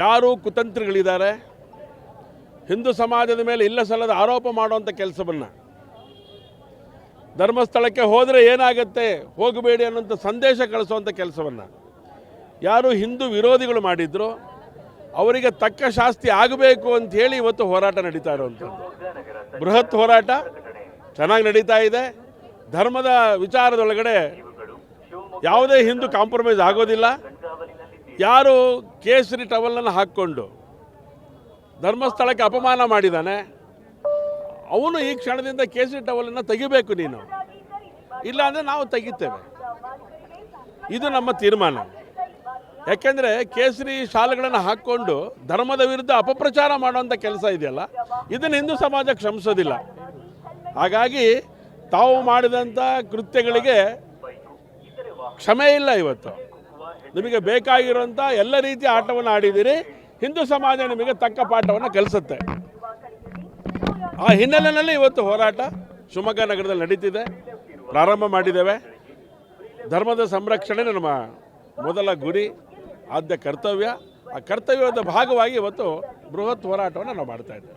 ಯಾರು ಕುತಂತ್ರಿಗಳಿದ್ದಾರೆ. ಹಿಂದೂ ಸಮಾಜದ ಮೇಲೆ ಇಲ್ಲ ಸಲ್ಲದ ಆರೋಪ ಮಾಡುವಂಥ ಕೆಲಸವನ್ನು. ಧರ್ಮಸ್ಥಳಕ್ಕೆ ಹೋದರೆ ಏನಾಗುತ್ತೆ, ಹೋಗಬೇಡಿ ಅನ್ನೋಂಥ ಸಂದೇಶ ಕಳಿಸುವಂಥ ಕೆಲಸವನ್ನು. ಯಾರು ಹಿಂದೂ ವಿರೋಧಿಗಳು ಮಾಡಿದ್ರು, ಅವರಿಗೆ ತಕ್ಕ ಶಾಸ್ತಿ ಆಗಬೇಕು ಅಂತ ಹೇಳಿ ಇವತ್ತು ಹೋರಾಟ ನಡೀತಾ ಇರುವಂಥದ್ದು ಬೃಹತ್ ಹೋರಾಟ, ಚೆನ್ನಾಗಿ ನಡೀತಾ ಇದೆ. ಧರ್ಮದ ವಿಚಾರದೊಳಗಡೆ ಯಾವುದೇ ಹಿಂದೂ ಕಾಂಪ್ರಮೈಸ್ ಆಗೋದಿಲ್ಲ. ಯಾರು ಕೇಸರಿ ಟವಲನ್ನು ಹಾಕ್ಕೊಂಡು ಧರ್ಮಸ್ಥಳಕ್ಕೆ ಅಪಮಾನ ಮಾಡಿದ್ದಾನೆ ಅವನು ಈ ಕ್ಷಣದಿಂದ ಕೇಸರಿ ಟವಲನ್ನು ತೆಗಿಬೇಕು ನೀನು. ಇಲ್ಲ ಅಂದರೆ ನಾವು ತೆಗಿತೇವೆ. ಇದು ನಮ್ಮ ತೀರ್ಮಾನ. ಯಾಕೆಂದರೆ ಕೇಸರಿ ಶಾಲೆಗಳನ್ನು ಹಾಕ್ಕೊಂಡು ಧರ್ಮದ ವಿರುದ್ಧ ಅಪಪ್ರಚಾರ ಮಾಡುವಂಥ ಕೆಲಸ ಇದೆಯಲ್ಲ, ಇದನ್ನು ಹಿಂದೂ ಸಮಾಜ ಕ್ಷಮಿಸೋದಿಲ್ಲ. ಹಾಗಾಗಿ ತಾವು ಮಾಡಿದಂಥ ಕೃತ್ಯಗಳಿಗೆ ಕ್ಷಮೆ ಇಲ್ಲ ಇವತ್ತು. ನಿಮಗೆ ಬೇಕಾಗಿರುವಂಥ ಎಲ್ಲ ರೀತಿಯ ಆಟವನ್ನು ಆಡಿದ್ದೀರಿ. ಹಿಂದೂ ಸಮಾಜ ನಿಮಗೆ ತಕ್ಕ ಪಾಠವನ್ನು ಕಲಿಸುತ್ತೆ. ಆ ಹಿನ್ನೆಲೆಯಲ್ಲಿ ಇವತ್ತು ಹೋರಾಟ ಶಿವಮೊಗ್ಗ ನಗರದಲ್ಲಿ ನಡೀತಿದೆ. ಪ್ರಾರಂಭ ಮಾಡಿದ್ದೇವೆ. ಧರ್ಮದ ಸಂರಕ್ಷಣೆ ನಮ್ಮ ಮೊದಲ ಗುರಿ, ಆದ್ಯ ಕರ್ತವ್ಯ. ಆ ಕರ್ತವ್ಯದ ಭಾಗವಾಗಿ ಇವತ್ತು ಬೃಹತ್ ಹೋರಾಟವನ್ನು ನಾವು ಮಾಡ್ತಾ ಇದ್ದೇವೆ.